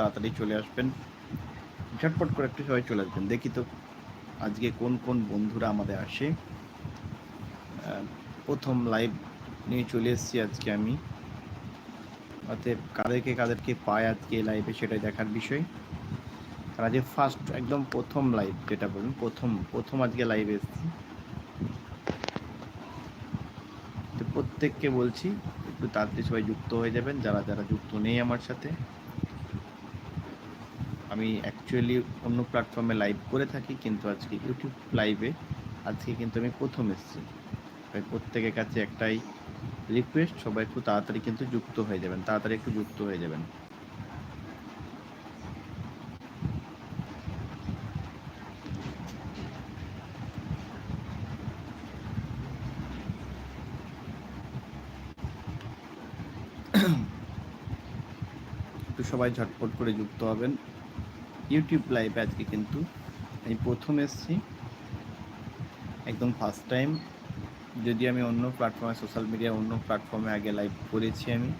তাড়াতাড়ি চলে আসবেন। ঝটপট করে একটু সবাই চলে আসবেন। দেখি তো আজকে কোন কোন বন্ধুরা আমাদের আসে। প্রথম লাইভ নিয়ে চলে এসেছি আজকে আমি। অতএব কাদেরকে কাদেরকে পায় আজকে লাইভে সেটাই দেখার বিষয়। আর আজকে ফার্স্ট একদম প্রথম লাইভ যেটা বলুন, প্রথম প্রথম আজকে লাইভে এসেছি। প্রত্যেককে বলছি, একটু তাড়াতাড়ি সবাই যুক্ত হয়ে যাবেন, যারা যারা যুক্ত নেই আমার সাথে। আমি অ্যাকচুয়ালি অন্য প্ল্যাটফর্মে লাইভ করে থাকি, কিন্তু আজকে ইউটিউব লাইভে আজকে কিন্তু আমি প্রথম এসেছি। তাই প্রত্যেকের কাছে একটাই রিকোয়েস্ট সবাই একটু তাড়াতাড়ি কিন্তু যুক্ত হয়ে যাবেন, তাড়াতাড়ি একটু যুক্ত হয়ে যাবেন। একটু সবাই ঝটপট করে যুক্ত হবেন। ইউটিউব লাইভে আজকে কিন্তু আমি প্রথম এসেছি। একদম ফার্স্ট টাইম যদি আমি অন্য প্ল্যাটফর্মে সোশ্যাল মিডিয়া অন্য প্ল্যাটফর্মে আগে লাইভ করেছি আমি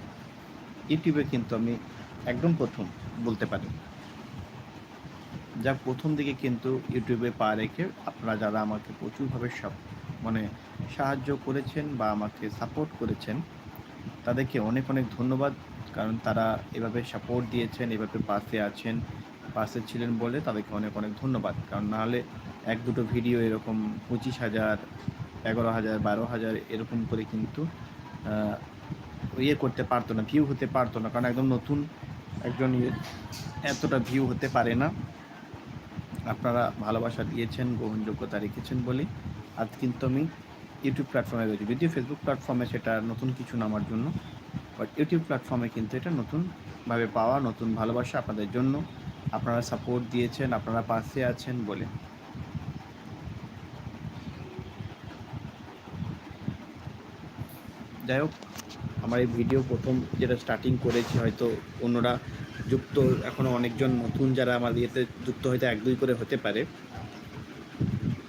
ইউটিউবে কিন্তু আমি একদম প্রথম বলতে পারি। যা প্রথম দিকে কিন্তু ইউটিউবে পা রেখে আপনারা যারা আমাকে প্রচুরভাবে সব মানে সাহায্য করেছেন বা আমাকে সাপোর্ট করেছেন, তাদেরকে অনেক অনেক ধন্যবাদ। কারণ তারা এভাবে সাপোর্ট দিয়েছেন, এভাবে পাশে আছেন। পাশে ছিলেন বলে তাদেরকে অনেক অনেক ধন্যবাদ। কারণ নাহলে এক দুটো ভিডিও এরকম পঁচিশ হাজার, এগারো হাজার, বারো হাজার এরকম করে কিন্তু ইয়ে করতে পারতো না ভিউ হতে পারতো না। কারণ একদম নতুন একজন ইয়ে এতটা ভিউ হতে পারে না। আপনারা ভালোবাসা দিয়েছেন, গ্রহণযোগ্যতা রেখেছেন বলে আজ কিন্তু আমি ইউটিউব প্ল্যাটফর্মে রয়েছি। যদিও ফেসবুক প্ল্যাটফর্মে সেটা নতুন কিছু না আমার জন্য বাট ইউটিউব প্ল্যাটফর্মে কিন্তু এটা নতুনভাবে পাওয়া, নতুন ভালোবাসা আপনাদের জন্য। আপনারা সাপোর্ট দিয়েছেন, আপনারা পাশে আছেন বলে। যাই হোক, আমার এই ভিডিও প্রথম যেটা স্টার্টিং করেছি, হয়তো অন্যরা যুক্ত এখনও অনেকজন নতুন যারা আমার ইয়েতে যুক্ত হয়তো এক দুই করে হতে পারে।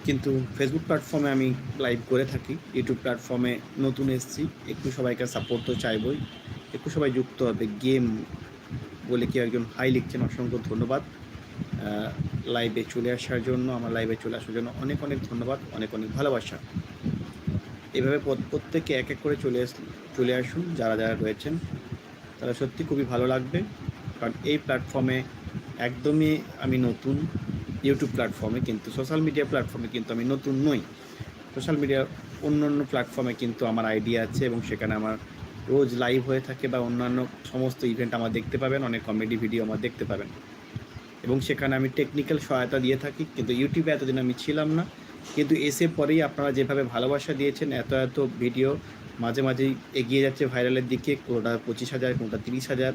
কিন্তু ফেসবুক প্ল্যাটফর্মে আমি লাইভ করে থাকি ইউটিউব প্ল্যাটফর্মে নতুন এসেছি, একটু সবাইকে সাপোর্ট তো চাইবই। একটু সবাই যুক্ত হবে গেম বলে কি একজন হাই লিখছেন, অসংখ্য ধন্যবাদ। লাইভে চলে আসার জন্য, আমার লাইভে চলে আসার জন্য অনেক অনেক ধন্যবাদ, অনেক অনেক ভালোবাসা। এভাবে প্রত- প্রত্যেকে এক এক করে চলে আস, চলে আসুন, যারা যারা রয়েছেন, তারা সত্যি খুবই ভালো লাগবে। কারণ এই প্ল্যাটফর্মে একদমই আমি নতুন ইউটিউব প্ল্যাটফর্মে কিন্তু সোশ্যাল মিডিয়া প্ল্যাটফর্মে কিন্তু আমি নতুন নই। সোশ্যাল মিডিয়া অন্য অন্য প্ল্যাটফর্মে কিন্তু আমার আইডিয়া আছে এবং সেখানে আমার রোজ লাইভ হয়ে থাকে বা অন্যান্য সমস্ত ইভেন্ট আমার দেখতে পাবেন, অনেক কমেডি ভিডিও আমার দেখতে পাবেন। এবং সেখানে আমি টেকনিক্যাল সহায়তা দিয়ে থাকি, কিন্তু ইউটিউবে এতদিন আমি ছিলাম না। কিন্তু এসে পরেই আপনারা যেভাবে ভালোবাসা দিয়েছেন, এত এত ভিডিও মাঝে মাঝেই এগিয়ে যাচ্ছে ভাইরালের দিকে, কোনোটা পঁচিশ হাজার, কোনোটা তিরিশ হাজার।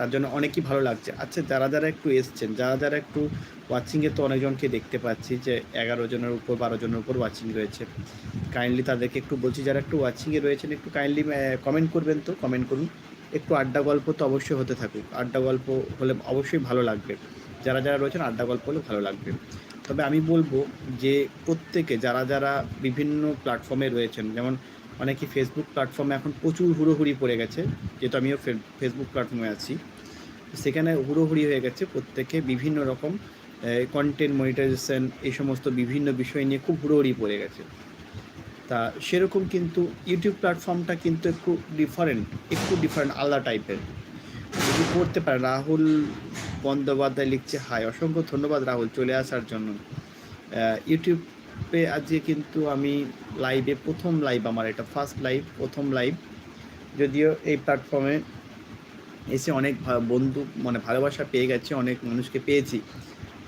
তার জন্য অনেকই ভালো লাগছে। আচ্ছা যারা যারা একটু এসছেন, যারা যারা একটু ওয়াচিংয়ে তো অনেকজনকে দেখতে পাচ্ছি যে এগারো জনের উপর, বারো জনের উপর ওয়াচিং রয়েছে। কাইন্ডলি তাদেরকে একটু বলছি, যারা একটু ওয়াচিংয়ে রয়েছেন, একটু কাইন্ডলি কমেন্ট করবেন তো কমেন্ট করুন। একটু আড্ডা গল্প তো অবশ্যই হতে থাকুক। আড্ডা গল্প হলে অবশ্যই ভালো লাগবে। যারা যারা রয়েছেন, আড্ডা গল্প হলে ভালো লাগবে। তবে আমি বলব যে প্রত্যেকে, যারা যারা বিভিন্ন প্ল্যাটফর্মে রয়েছেন, যেমন অনেকে ফেসবুক প্ল্যাটফর্মে এখন প্রচুর হুড়োহুড়ি পড়ে গেছে যেহেতু আমিও ফেসবুক প্ল্যাটফর্মে আছি। সেখানে হুড়োহুড়ি হয়ে গেছে প্রত্যেকে বিভিন্ন রকম কন্টেন্ট মনিটাইজেশন এই সমস্ত বিভিন্ন বিষয় নিয়ে খুব হুড়োহুড়ি পড়ে গেছে। তা সেরকম কিন্তু ইউটিউব প্ল্যাটফর্মটা কিন্তু একটু ডিফারেন্ট একটু ডিফারেন্ট আলাদা টাইপের যদি করতে পারে রাহুল বন্দ্যোপাধ্যায় লিখছে হাই অসংখ্য ধন্যবাদ রাহুল চলে আসার জন্য। আহ, ইউটিউবে আজকে কিন্তু আমি লাইভে প্রথম লাইভ আমার, এটা ফার্স্ট লাইভ প্রথম লাইভ যদিও এই প্ল্যাটফর্মে এসে অনেক বন্ধু মানে ভালোবাসা পেয়ে গেছে, অনেক মানুষকে পেয়েছি।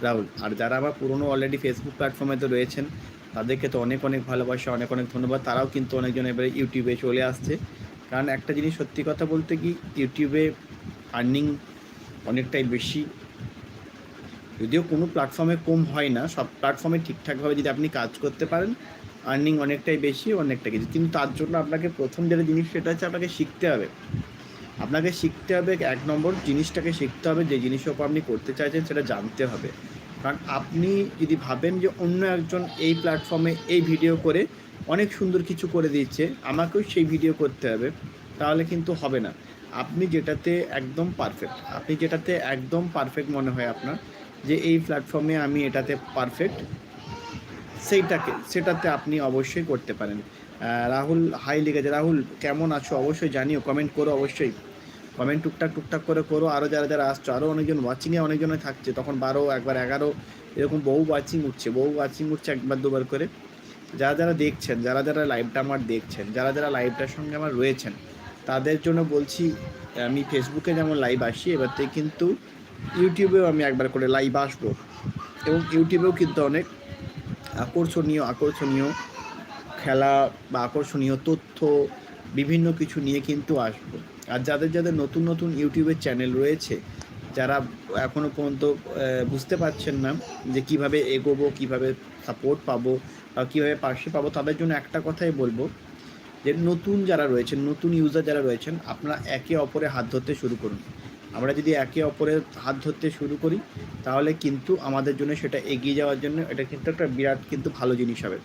রাহুল, আর যারা আমার পুরনো অলরেডি ফেসবুক প্ল্যাটফর্মে তো রয়েছেন, তাদেরকে তো অনেক অনেক ভালোবাসা, অনেক অনেক ধন্যবাদ। তারাও কিন্তু অনেকজন এবারে ইউটিউবে চলে আসছে। কারণ একটা জিনিস সত্যি কথা বলতে কি ইউটিউবে আর্নিং অনেকটাই বেশি। যদিও কোনো প্ল্যাটফর্মে কম হয় না, সব প্ল্যাটফর্মে ঠিকঠাকভাবে যদি আপনি কাজ করতে পারেন আর্নিং অনেকটাই বেশি, অনেকটা কিছু। কিন্তু তার জন্য আপনাকে প্রথম যেটা জিনিস সেটা হচ্ছে আপনাকে শিখতে হবে। আপনাকে শিখতে হবে এক নম্বর জিনিসটাকে শিখতে হবে, যে জিনিসের উপর আপনি করতে চাইছেন সেটা জানতে হবে। কারণ আপনি যদি ভাবেন যে অন্য একজন এই প্ল্যাটফর্মে এই ভিডিও করে অনেক সুন্দর কিছু করে দিচ্ছে আমাকেও সেই ভিডিও করতে হবে, তাহলে কিন্তু হবে না। আপনি যেটাতে একদম পারফেক্ট আপনি যেটাতে একদম পারফেক্ট মনে হয় আপনার যে এই প্ল্যাটফর্মে আমি এটাতে পারফেক্ট সেইটাকে, সেটাতে আপনি অবশ্যই করতে পারেন। রাহুল হাই লিখেছে রাহুল, কেমন আছো? অবশ্যই জানিও কমেন্ট করো অবশ্যই। কমেন্ট টুকটাক টুকটাক করে করো। আরও যারা যারা আসছো আরও অনেকজন ওয়াচিংয়ে অনেকজনে থাকছে। তখন বারো, একবার এগারো, এরকম বহু ওয়াচিং উঠছে, বহু ওয়াচিং উঠছে একবার দুবার করে। যারা যারা দেখছেন, যারা যারা লাইভটা আমার দেখছেন, যারা যারা লাইভটার সঙ্গে আমার রয়েছেন, তাদের জন্য বলছি, আমি ফেসবুকে যেমন লাইভ আসি, এবার থেকে কিন্তু ইউটিউবেও আমি একবার করে লাইভ আসব। এবং ইউটিউবেও কিন্তু অনেক আকর্ষণীয় আকর্ষণীয় খেলা বা আকর্ষণীয় তথ্য, বিভিন্ন কিছু নিয়ে কিন্তু আসব। আর যাদের যাদের নতুন নতুন ইউটিউবের চ্যানেল রয়েছে, যারা এখনও পর্যন্ত বুঝতে পারছেন না যে কীভাবে এগোবো, কীভাবে সাপোর্ট পাবো বা কীভাবে পাশে পাবো, তাদের জন্য একটা কথাই বলব যে নতুন যারা রয়েছেন, নতুন ইউজার যারা রয়েছেন, আপনারা একে অপরে হাত ধরতে শুরু করুন। আমরা যদি একে অপরের হাত ধরতে শুরু করি, তাহলে কিন্তু আমাদের জন্য সেটা এগিয়ে যাওয়ার জন্য এটা কিন্তু একটা বিরাট কিন্তু ভালো জিনিস হবে।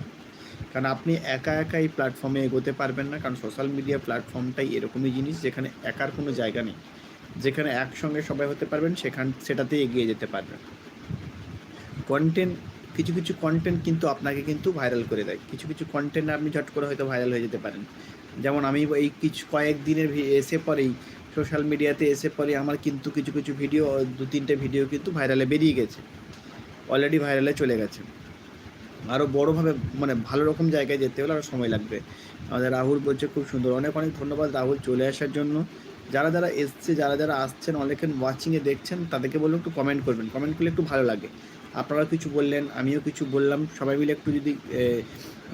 কারণ আপনি একা একা এই প্ল্যাটফর্মে এগোতে পারবেন না, কারণ সোশ্যাল মিডিয়া প্ল্যাটফর্মটাই এরকমই জিনিস যেখানে একার কোনো জায়গা নেই। যেখানে একসঙ্গে সবাই হতে পারবেন, সেখান, সেটাতে এগিয়ে যেতে পারবেন। কন্টেন্ট কিছু কিছু কন্টেন্ট কিন্তু আপনাকে কিন্তু ভাইরাল করে দেয়। কিছু কিছু কন্টেন্ট আপনি ঝট করে হয়তো ভাইরাল হয়ে যেতে পারেন। যেমন আমি এই কিছু কয়েক দিনের এসে পরেই সোশ্যাল মিডিয়াতে এসে পরে আমার কিন্তু কিছু কিছু ভিডিও দু তিনটে ভিডিও কিন্তু ভাইরালে বেরিয়ে গেছে। অলরেডি ভাইরালে চলে গেছে। আরও বড়োভাবে মানে ভালো রকম জায়গায় যেতে হলে আরও সময় লাগবে। আমাদের রাহুল বলছে, খুব সুন্দর। অনেক অনেক ধন্যবাদ রাহুল চলে আসার জন্য। যারা যারা এসছে, যারা যারা আসছেন অনেকে ওয়াচিংয়ে দেখছেন, তাদেরকে বলুন একটু কমেন্ট করবেন। কমেন্ট করলে একটু ভালো লাগে। আপনারা কিছু বললেন, আমিও কিছু বললাম। সবাই মিলে একটু যদি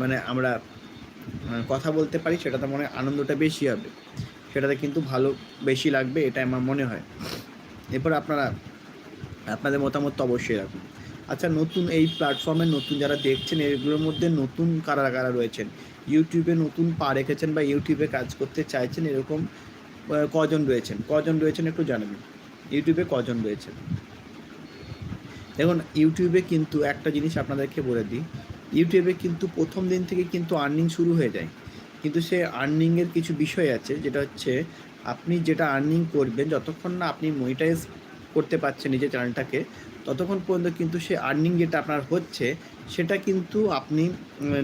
মানে আমরা কথা বলতে পারি, সেটাতে মনে আনন্দটা বেশি হবে। সেটাতে কিন্তু ভালো বেশি লাগবে এটা আমার মনে হয়। এরপর আপনারা, আপনাদের মতামত তো অবশ্যই রাখুন। আচ্ছা নতুন এই প্ল্যাটফর্মে নতুন যারা দেখছেন, এগুলোর মধ্যে নতুন কারা কারা রয়েছেন? ইউটিউবে নতুন পা রেখেছেন বা ইউটিউবে কাজ করতে চাইছেন, এরকম কজন রয়েছেন? কজন রয়েছেন একটু জানাবেন। ইউটিউবে কজন রয়েছেন? দেখুন, ইউটিউবে কিন্তু একটা জিনিস আপনাদেরকে বলে দিই। ইউটিউবে কিন্তু প্রথম দিন থেকে কিন্তু আর্নিং শুরু হয়ে যায়। কিন্তু সে আর্নিংয়ের কিছু বিষয় আছে, যেটা হচ্ছে আপনি যেটা আর্নিং করবেন, যতক্ষণ না আপনি মনিটাইজ করতে পারছেন নিজের চ্যানেলটাকে ততক্ষণ পর্যন্ত কিন্তু সে আর্নিং যেটা আপনার হচ্ছে, সেটা কিন্তু আপনি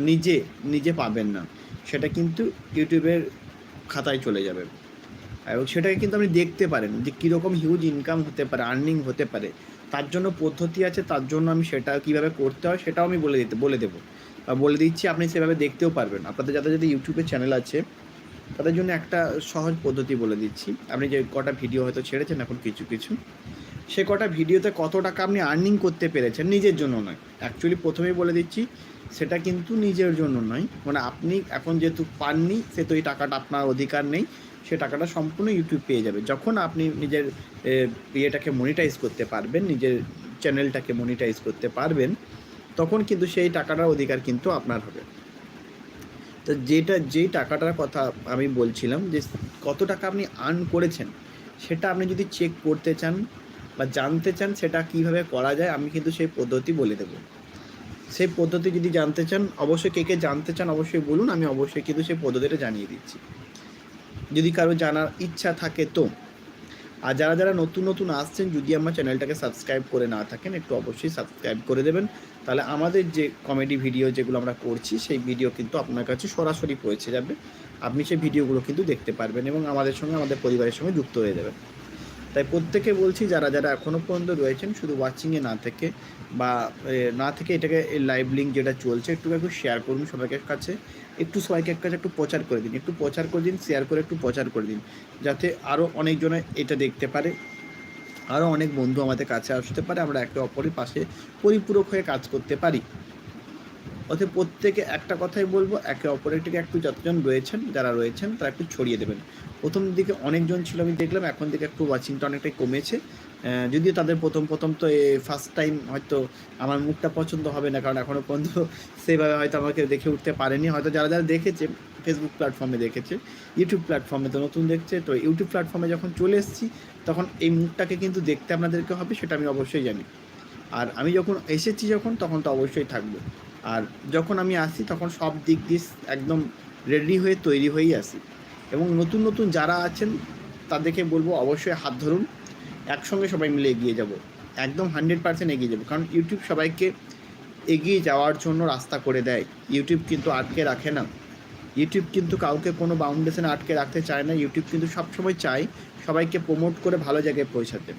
নিজে নিজে পাবেন না। সেটা কিন্তু ইউটিউবের খাতায় চলে যাবে। এবং সেটাকে কিন্তু আপনি দেখতে পারেন যে কীরকম হিউজ ইনকাম হতে পারে আর্নিং হতে পারে। তার জন্য পদ্ধতি আছে, তার জন্য আমি সেটা কীভাবে করতে হয়, সেটাও আমি বলে দিতে, বলে দেবো। বলে দিচ্ছি, আপনি সেভাবে দেখতেও পারবেন। আপনাদের যাদের যদি ইউটিউবে চ্যানেল আছে, তাদের জন্য একটা সহজ পদ্ধতি বলে দিচ্ছি। আপনি যে কটা ভিডিও হয়তো ছেড়েছেন এখন কিছু কিছু। সে কটা ভিডিওতে কত টাকা আপনি আর্নিং করতে পেরেছেন নিজের জন্য নয়। অ্যাকচুয়ালি প্রথমেই বলে দিচ্ছি, সেটা কিন্তু নিজের জন্য নয়। মানে আপনি এখন যেহেতু পাননি সে তো এই টাকাটা আপনার অধিকার নেই, সে টাকাটা সম্পূর্ণ ইউটিউব পেয়ে যাবে। যখন আপনি নিজের ইয়েটাকে মনিটাইজ করতে পারবেন, নিজের চ্যানেলটাকে মনিটাইজ করতে পারবেন তখন কিন্তু সেই টাকাটার অধিকার কিন্তু আপনার হবে। তো যেটা, যেই টাকাটার কথা আমি বলছিলাম যে কত টাকা আপনি আর্ন করেছেন, সেটা আপনি যদি চেক করতে চান বা জানতে চান সেটা কীভাবে করা যায়, আমি কিন্তু সেই পদ্ধতি বলে দেবো। সেই পদ্ধতি যদি জানতে চান, অবশ্যই কে কে জানতে চান অবশ্যই বলুন, আমি অবশ্যই কিন্তু সেই পদ্ধতিটা জানিয়ে দিচ্ছি। যদি কারও জানার ইচ্ছা থাকে তো। আর যারা যারা নতুন নতুন আসছেন, যদি আমার চ্যানেলটাকে সাবস্ক্রাইব করে না থাকেন, একটু অবশ্যই সাবস্ক্রাইব করে দেবেন। তাহলে আমাদের যে কমেডি ভিডিও যেগুলো আমরা করছি, সেই ভিডিও কিন্তু আপনার কাছে সরাসরি পৌঁছে যাবে। আপনি সেই ভিডিওগুলো কিন্তু দেখতে পারবেন এবং আমাদের সঙ্গে আমাদের পরিবারের সঙ্গে যুক্ত হয়ে যাবেন। তাই প্রত্যেকে বলছি, যারা যারা এখনও পর্যন্ত রয়েছেন, শুধু ওয়াচিংয়ে না থেকে বা না থেকে এটাকে লাইভ লিঙ্ক যেটা চলছে, একটু একটু শেয়ার করুন সবাইকে কাছে। একটু সবাইকে এক কাছে একটু প্রচার করে দিন, একটু প্রচার করে দিন শেয়ার করে একটু প্রচার করে দিন, যাতে আরও অনেকজনে এটা দেখতে পারে। আরও অনেক বন্ধু আমাদের কাছে আসতে পারে, আমরা একে অপরের পাশে পরিপূরক হয়ে কাজ করতে পারি। অতএব প্রত্যেকে একটা কথাই বলব, একে অপরের থেকে একটু যতজন রয়েছেন, যারা রয়েছেন, তারা একটু ছড়িয়ে দেবেন। প্রথম দিকে অনেকজন ছিল আমি দেখলাম, এখন থেকে একটু ওয়াচিংটা অনেকটাই কমেছে। যদিও তাদের প্রথম প্রথম তো ফার্স্ট টাইম হয়তো আমার মুখটা পছন্দ হবে না, কারণ এখনও পর্যন্ত সেভাবে হয়তো আমাকে দেখে উঠতে পারেনি। হয়তো যারা যারা দেখেছে ফেসবুক প্ল্যাটফর্মে দেখেছে ইউটিউব প্ল্যাটফর্মে তো নতুন দেখছে, তো ইউটিউব প্ল্যাটফর্মে যখন চলে এসেছি, তখন এই মুখটাকে কিন্তু দেখতে আপনাদেরকে হবে, সেটা আমি অবশ্যই জানি। আর আমি যখন এসেছি যখন, তখন তো অবশ্যই থাকব। আর যখন আমি আসি, তখন সব দিক দিয়ে একদম রেডি হয়ে তৈরি হয়েই আসি। এবং নতুন নতুন যারা আছেন, তাদেরকে বলব অবশ্যই হাত ধরুন। একসঙ্গে সবাই মিলে এগিয়ে যাব। একদম হান্ড্রেড পার্সেন্ট এগিয়ে যাব। কারণ ইউটিউব সবাইকে এগিয়ে যাওয়ার জন্য রাস্তা করে দেয়। ইউটিউব কিন্তু আটকে রাখে না। ইউটিউব কিন্তু কাউকে কোনো বাউন্ডেশনে আটকে রাখতে চায় না। ইউটিউব কিন্তু সবসময় চায় সবাইকে প্রমোট করে ভালো জায়গায় পৌঁছাতে।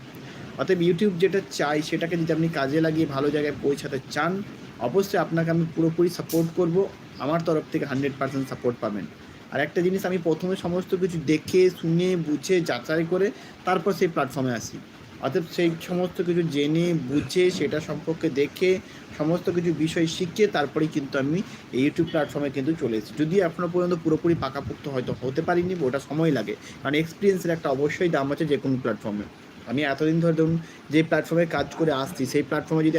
অতএব ইউটিউব যেটা চাই সেটাকে যদি আপনি কাজে লাগিয়ে ভালো জায়গায় পৌঁছাতে চান অবশ্যই আপনাকে আমি পুরোপুরি সাপোর্ট করব। আমার তরফ থেকে হান্ড্রেড পার্সেন্ট সাপোর্ট পাবেন। আর একটা জিনিস আমি প্রথমে সমস্ত কিছু দেখে, শুনে, বুঝে, যাচাই করে তারপর সেই প্ল্যাটফর্মে আসি। অতএব সেই সমস্ত কিছু জেনে, বুঝে, সেটা সম্পর্কে দেখে, সমস্ত কিছু বিষয় শিখে তারপরেই কিন্তু আমি এই ইউটিউব প্ল্যাটফর্মে কিন্তু চলে এসেছি। যদি এখনও পর্যন্ত পুরোপুরি পাকাপোক্ত হয়তো হতে পারিনি, ওটা সময় লাগে। কারণ এক্সপিরিয়েন্সের একটা অবশ্যই দাম আছে যে কোনো প্ল্যাটফর্মে আমি এতদিন ধরে ধরুন যে প্ল্যাটফর্মে কাজ করে আসছি, সেই প্ল্যাটফর্মে যদি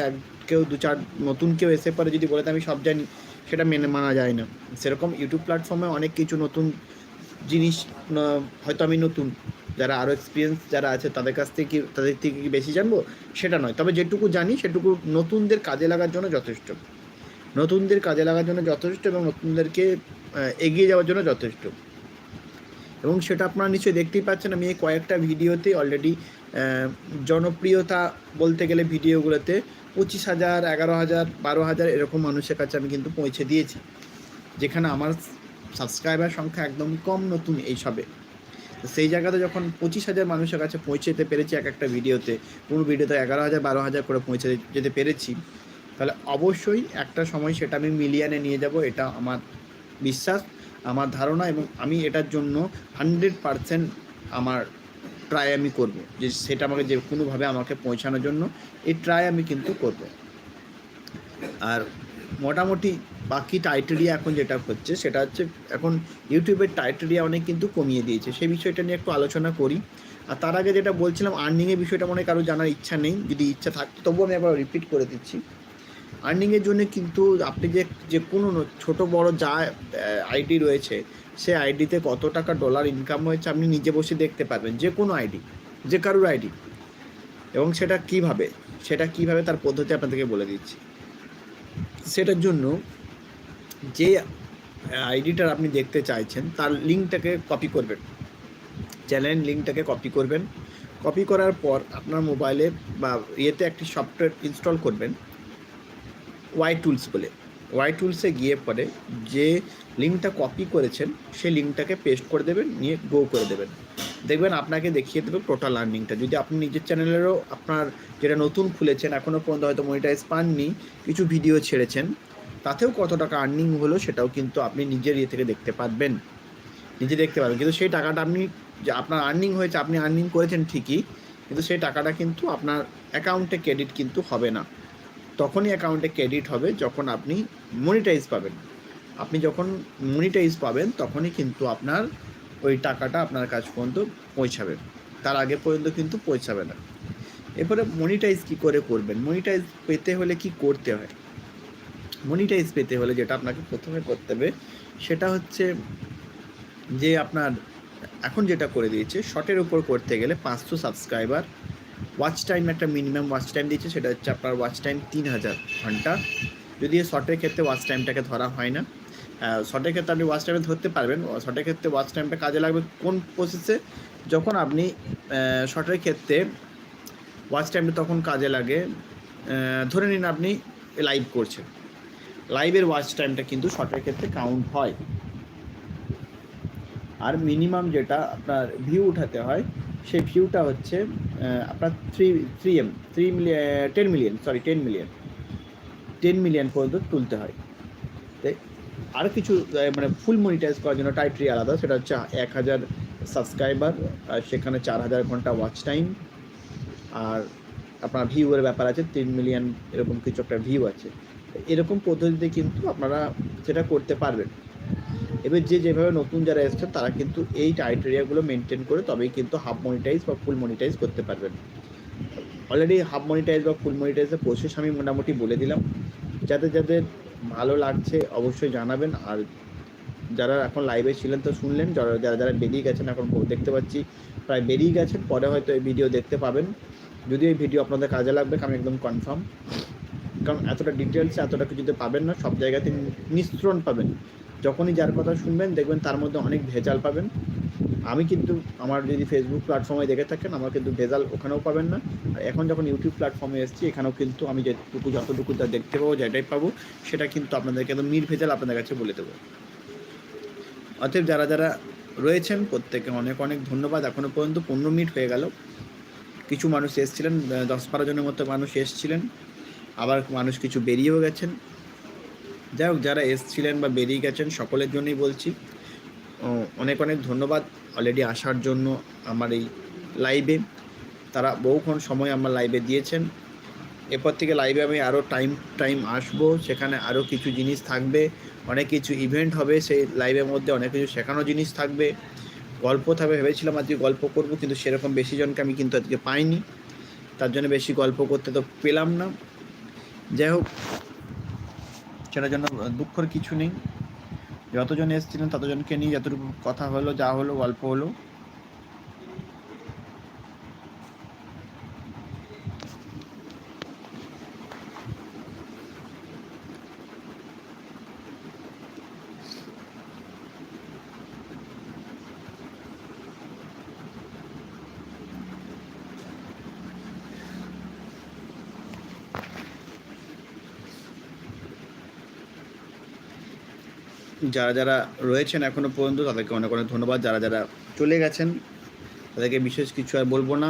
কেউ দু চার নতুন কেউ এসে পরে যদি বলে আমি সব জানি। সেটা মেনে মানা যায় না। সেরকম ইউটিউব প্ল্যাটফর্মে অনেক কিছু নতুন জিনিস হয়তো আমি নতুন। যারা আরও এক্সপিরিয়েন্স যারা আছে, তাদের কাছ থেকে তাদের থেকে কি বেশি জানব? সেটা নয়। তবে যেটুকু জানি, সেটুকু নতুনদের কাজে লাগার জন্য যথেষ্ট। নতুনদের কাজে লাগার জন্য যথেষ্ট এবং নতুনদেরকে এগিয়ে যাওয়ার জন্য যথেষ্ট। এবং সেটা আপনারা নিশ্চয়ই দেখতেই পাচ্ছেন, আমি এই কয়েকটা ভিডিওতে অলরেডি জনপ্রিয়তা বলতে গেলে ভিডিওগুলোতে পঁচিশ হাজার, এগারো হাজার, বারো হাজার এরকম মানুষের কাছে আমি কিন্তু পৌঁছে দিয়েছি। যেখানে আমার সাবস্ক্রাইবার সংখ্যা একদম কম নতুন এইসবে। তো সেই জায়গাতে যখন পঁচিশ হাজার মানুষের কাছে পৌঁছে যেতে পেরেছি এক একটা ভিডিওতে কোনো ভিডিওতে এগারো হাজার, বারো হাজার করে পৌঁছে যেতে পেরেছি, তাহলে অবশ্যই একটা সময় সেটা আমি মিলিয়নে নিয়ে যাব, এটা আমার বিশ্বাস, আমার ধারণা এবং আমি এটার জন্য হান্ড্রেড পারসেন্ট আমার ট্রাই আমি করব। যে সেটা আমাকে যে কোনোভাবে আমাকে পৌঁছানোর জন্য এই ট্রাই আমি কিন্তু করব। আর মোটামুটি বাকি টাইটেরিয়া এখন যেটা হচ্ছে, সেটা হচ্ছে এখন ইউটিউবের টাইটেরিয়া অনেক কিন্তু কমিয়ে দিয়েছে। সেই বিষয়টা নিয়ে একটু আলোচনা করি। আর তার আগে যেটা বলছিলাম আর্নিংয়ের বিষয়টা মনে কারও জানার ইচ্ছা নেই। যদি ইচ্ছা থাকতো তবুও আমি একবার রিপিট করে দিচ্ছি। আর্নিংয়ের জন্য কিন্তু আপনি যে যে কোনো ছোট বড় যা আইডি রয়েছে সে আইডিতে কত টাকা ডলার ইনকাম হয়েছে আপনি নিজে বসে দেখতে পারবেন, যে কোনো আইডি, যে কারোর আইডি। এবং সেটা কীভাবে সেটা কীভাবে তার পদ্ধতি আপনাদেরকে বলে দিচ্ছি। সেটার জন্য যে আইডিটার আপনি দেখতে চাইছেন, তার লিঙ্কটাকে কপি করবেন। চ্যানেল লিঙ্কটাকে কপি করবেন। কপি করার পর আপনার মোবাইলে বা ইয়েতে একটি সফটওয়্যার ইনস্টল করবেন ওয়াই টুলস বলে। ওয়াই টুলসে গিয়ে পরে যে লিঙ্কটা কপি করেছেন, সেই লিঙ্কটাকে পেস্ট করে দেবেন, নিয়ে গো করে দেবেন। দেখবেন আপনাকে দেখিয়ে দেবে টোটাল আর্নিংটা যদি আপনি নিজের চ্যানেলেরও আপনার যেটা নতুন খুলেছেন এখনও পর্যন্ত হয়তো মনিটাইজ পাননি, কিছু ভিডিও ছেড়েছেন, তাতেও কত টাকা আর্নিং হলো সেটাও কিন্তু আপনি নিজের ইয়ে থেকে দেখতে পারবেন। নিজে দেখতে পারবেন। কিন্তু সেই টাকাটা আপনি যে আপনার আর্নিং হয়েছে, আপনি আর্নিং করেছেন ঠিকই, কিন্তু সেই টাকাটা কিন্তু আপনার অ্যাকাউন্টে ক্রেডিট কিন্তু হবে না। তখনই অ্যাকাউন্টে ক্রেডিট হবে যখন আপনি মনিটাইজ পাবেন। আপনি যখন মনিটাইজ পাবেন, তখনই কিন্তু আপনার ওই টাকাটা আপনার কাছ পর্যন্ত পৌঁছাবে। তার আগে পর্যন্ত কিন্তু পৌঁছাবে না। এরপরে মনিটাইজ কি করে করবেন? মনিটাইজ পেতে হলে কি করতে হয়? মনিটাইজ পেতে হলে যেটা আপনাকে প্রথমে করতে হবে, সেটা হচ্ছে যে আপনার এখন যেটা করে দিয়েছে শর্টের উপর করতে গেলে পাঁচশো সাবস্ক্রাইবার ওয়াচ টাইম একটা মিনিমাম ওয়াচ টাইম দিয়েছে সেটা হচ্ছে আপনার ওয়াচ টাইম তিন হাজার ঘণ্টা। যদি শর্টের ক্ষেত্রে ওয়াচ টাইমটাকে ধরা হয় না। শর্টের ক্ষেত্রে আপনি ওয়াচ টাইমে ধরতে পারবেন। শর্টের ক্ষেত্রে ওয়াচ টাইমটা কাজে লাগবে কোন প্রসেসে যখন আপনি শর্টের ক্ষেত্রে ওয়াচ টাইমটা তখন কাজে লাগে ধরে নিন আপনি লাইভ করছেন। লাইভের ওয়াচ টাইমটা কিন্তু শর্টের ক্ষেত্রে কাউন্ট হয়। আর মিনিমাম যেটা আপনার ভিউ উঠাতে হয় সেই ভিউটা হচ্ছে আপনার three three M three million ten million sorry ten million ten million পর্যন্ত তুলতে হয়। তাই আর কিছু মানে ফুল মনিটাইজ করার জন্য টাইট্রি আলাদা, সেটা হচ্ছে এক হাজার সাবস্ক্রাইবার আর সেখানে চার হাজার ঘণ্টা ওয়াচ টাইম আর আপনার ভিউয়ের ব্যাপার আছে, তিন মিলিয়ন এরকম কিছু একটা ভিউ আছে। এরকম পদ্ধতিতে কিন্তু আপনারা সেটা করতে পারবেন। এবার যে যেভাবে নতুন যারা এসছেন তারা কিন্তু এই টাইটেরিয়াগুলো মেনটেন করে তবেই কিন্তু হাফ মনিটাইজ বা ফুল মনিটাইজ করতে পারবেন। অলরেডি হাফ মনিটাইজ বা ফুল মনিটাইজের প্রসেস আমি মোটামুটি বলে দিলাম। যাদের যাদের ভালো লাগছে অবশ্যই জানাবেন। আর যারা এখন লাইভে ছিলেন তো শুনলেন, যারা যারা যারা বেরিয়ে গেছেন, এখন দেখতে পাচ্ছি প্রায় বেরিয়ে গেছেন, পরে হয়তো এই ভিডিও দেখতে পাবেন। যদি এই ভিডিও আপনাদের কাজে লাগবে আমি একদম কনফার্ম কারণ এতটা ডিটেলস এতটা কিছুতে পাবেন না, সব জায়গাতে মিশ্রণ পাবেন। যখনই যার কথা শুনবেন, দেখবেন তার মধ্যে অনেক ভেজাল পাবেন। আমি কিন্তু আমার যদি ফেসবুক প্ল্যাটফর্মে দেখে থাকেন, আমার কিন্তু ভেজাল ওখানেও পাবেন না। আর এখন যখন ইউটিউব প্ল্যাটফর্মে এসেছি, এখানেও কিন্তু আমি যেটুকু, যতটুকু যা দেখতে পাবো, যেটাই পাবো, সেটা কিন্তু আপনাদেরকে একদম নির ভেজাল আপনাদের কাছে বলে দেবো। অতএব যারা যারা রয়েছেন, প্রত্যেকে অনেক অনেক ধন্যবাদ। এখনও পর্যন্ত পনেরো মিনিট হয়ে গেল। কিছু মানুষ এসছিলেন দশ বারো জনের মতো মানুষ এসছিলেন। আবার মানুষ কিছু বেরিয়েও গেছেন। যাই হোক, যারা এসছিলেন বা বেরিয়ে গেছেন, সকলের জন্যই বলছি। অনেক অনেক ধন্যবাদ অলরেডি আসার জন্য আমার এই লাইভে তারা বহুক্ষণ সময় আমার লাইভে দিয়েছেন। এরপর থেকে লাইভে আমি আরও টাইম টাইম আসব। সেখানে আরও কিছু জিনিস থাকবে। অনেক কিছু ইভেন্ট হবে। সেই লাইভের মধ্যে অনেক কিছু শেখানো জিনিস থাকবে। গল্প থাকবে, ভেবেছিলাম আজকে গল্প করব, কিন্তু সেরকম বেশি জনকে আমি কিন্তু আজকে পাইনি। তার জন্য বেশি গল্প করতে তো পেলাম না। যাই হোক সেটার জন্য দুঃখের কিছু নেই। যতজন এসেছিলেন ততজনকে নিয়ে যতটুকু কথা হলো, যা হলো, গল্প হলো। যারা যারা রয়েছেন এখনও পর্যন্ত, তাদেরকে অনেক অনেক ধন্যবাদ। যারা যারা চলে গেছেন, তাদেরকে বিশেষ কিছু আর বলব না।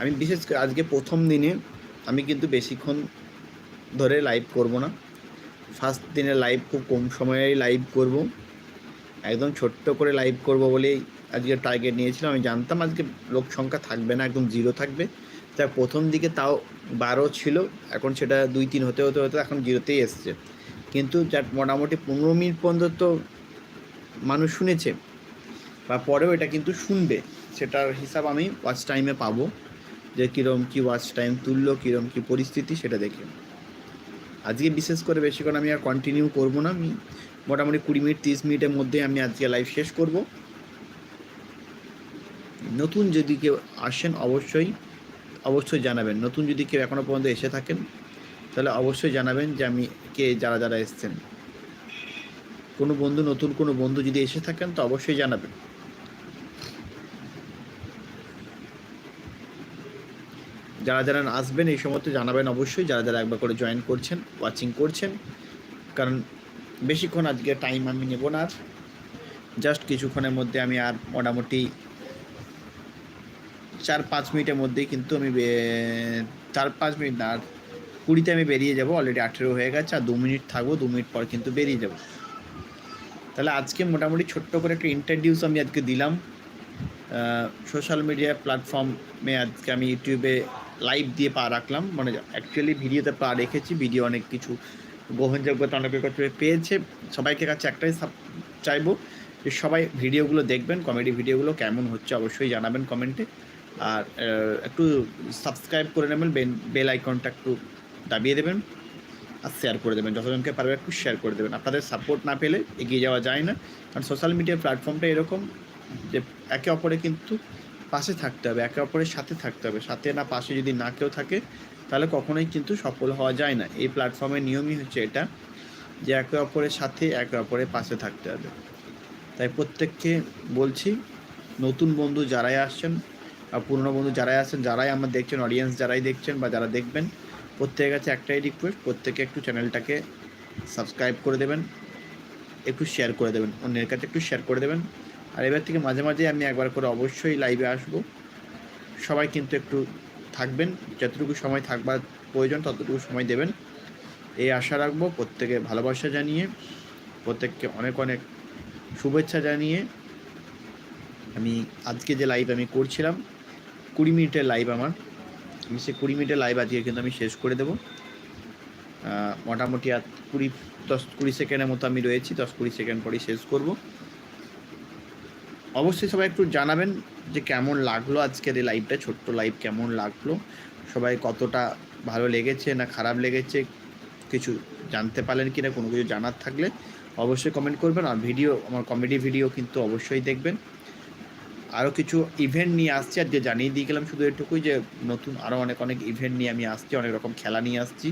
আমি বিশেষ আজকে প্রথম দিনে আমি কিন্তু বেশিক্ষণ ধরে লাইভ করব না। ফার্স্ট দিনে লাইভ খুব কম সময়েই লাইভ করব। একদম ছোট্ট করে লাইভ করব বলেই আজকে টার্গেট নিয়েছিলাম। আমি জানতাম আজকে লোক সংখ্যা থাকবে না, একদম জিরো থাকবে। তা প্রথম দিকে তাও বারো ছিল, এখন সেটা দুই তিন হতে হতে হতে এখন জিরোতেই এসছে। কিন্তু যার মোটামুটি পনেরো মিনিট পর্যন্ত তো মানুষ শুনেছে বা পরেও এটা কিন্তু শুনবে। সেটার হিসাব আমি ওয়াচ টাইমে পাবো যে কীরম কী ওয়াচ টাইম তুললো, কীরম কী পরিস্থিতি সেটা দেখে। আজকে বিশেষ করে বেশিক্ষণ আমি আর কন্টিনিউ করব না। আমি মোটামুটি কুড়ি মিনিট, তিরিশ মিনিটের মধ্যে আমি আজকে লাইভ শেষ করব। নতুন যদি কেউ আসেন, অবশ্যই অবশ্যই জানাবেন। নতুন যদি কেউ এখনও পর্যন্ত এসে থাকেন তাহলে অবশ্যই জানাবেন যে আমি কে, যারা যারা এসছেন। কোনো বন্ধু, নতুন কোনো বন্ধু যদি এসে থাকেন, তো অবশ্যই জানাবেন। যারা যারা আসবেন, এই সময় তো জানাবেন অবশ্যই। যারা যারা একবার করে জয়েন করছেন ওয়াচিং করছেন, কারণ বেশিক্ষণ আজকে টাইম আমি নেব না। আর জাস্ট কিছুক্ষণের মধ্যে আমি আর মোটামুটি চার, পাঁচ মিনিটের মধ্যেই কিন্তু আমি চার, পাঁচ মিনিট না, আর কুড়িতে আমি বেরিয়ে যাব অলরেডি আঠেরো হয়ে গেছে, আর দু মিনিট থাকব, দু মিনিট পর কিন্তু বেরিয়ে যাব। তাহলে আজকে মোটামুটি ছোট্ট করে একটা ইন্ট্রোডিউস আমি আজকে দিলাম। সোশ্যাল মিডিয়া প্ল্যাটফর্মে আজকে আমি ইউটিউবে লাইভ দিয়ে পা রাখলাম। মানে অ্যাকচুয়ালি ভিডিওতে পা রেখেছি ভিডিও অনেক কিছু গ্রহণযোগ্যতা অনেক কাছে পেয়েছে। সবাইকে কাছে একটাই চাইব যে সবাই ভিডিওগুলো দেখবেন কমেডি ভিডিওগুলো কেমন হচ্ছে অবশ্যই জানাবেন কমেন্টে আর একটু সাবস্ক্রাইব করে নেবেন বেল আইকনটা একটু দাবিয়ে দেবেন আর শেয়ার করে দেবেন। যতজনকে পারবে একটু শেয়ার করে দেবেন। আপনাদের সাপোর্ট না পেলে এগিয়ে যাওয়া যায় না। কারণ সোশ্যাল মিডিয়া প্ল্যাটফর্মটা এরকম যে একে অপরে কিন্তু পাশে থাকতে হবে, একে অপরের সাথে থাকতে হবে। সাথে না পাশে যদি না কেউ থাকে, তাহলে কখনোই কিন্তু সফল হওয়া যায় না। এই প্ল্যাটফর্মের নিয়মই হচ্ছে এটা যে একে অপরের সাথে একে অপরের পাশে থাকতে হবে। তাই প্রত্যেককে বলছি, নতুন বন্ধু যারাই আসছেন আর পুরনো বন্ধু যারাই আসছেন, যারাই আমার দেখছেন অডিয়েন্স যারাই দেখছেন বা যারা দেখবেন প্রত্যেকের কাছে একটাই রিকোয়েস্ট প্রত্যেকে একটু চ্যানেলটাকে সাবস্ক্রাইব করে দেবেন, একটু শেয়ার করে দেবেন, অন্যের কাছে একটু শেয়ার করে দেবেন। আর এবার থেকে মাঝে মাঝে আমি একবার করে অবশ্যই লাইভে আসব। সবাই কিন্তু একটু থাকবেন, যতটুকু সময় থাকবার প্রয়োজন ততটুকু সময় দেবেন। এই আশা রাখব প্রত্যেকে ভালোবাসা জানিয়ে, প্রত্যেককে অনেক অনেক শুভেচ্ছা জানিয়ে আমি আজকে যে লাইভ আমি করছিলাম, কুড়ি মিনিটের লাইভ আমার। আমি সে কুড়ি মিনিটের লাইভ আজকে কিন্তু আমি শেষ করে দেবো। মোটামুটি আর কুড়ি, দশ, কুড়ি সেকেন্ডের মতো আমি রয়েছি, দশ, কুড়ি সেকেন্ড পরেই শেষ করব। অবশ্যই সবাই একটু জানাবেন যে কেমন লাগল আজকের এই লাইভটা ছোট্ট লাইভ কেমন লাগল, সবাই কতটা ভালো লেগেছে না খারাপ লেগেছে, কিছু জানতে পারলেন কি না কোনো কিছু জানার থাকলে অবশ্যই কমেন্ট করবেন। আর ভিডিও আমার কমেডি ভিডিও কিন্তু অবশ্যই দেখবেন। আরও কিছু ইভেন্ট নিয়ে আসছি আর যে জানিয়ে দিয়ে গেলাম, শুধু এটুকুই যে নতুন আরও অনেক অনেক ইভেন্ট নিয়ে আমি আসছি, অনেক রকম খেলা নিয়ে আসছি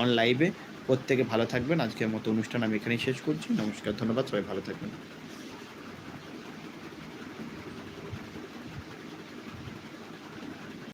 অন লাইভে প্রত্যেকে ভালো থাকবেন। আজকের মতো অনুষ্ঠান আমি এখানেই শেষ করছি। নমস্কার, ধন্যবাদ, সবাই ভালো থাকবেন।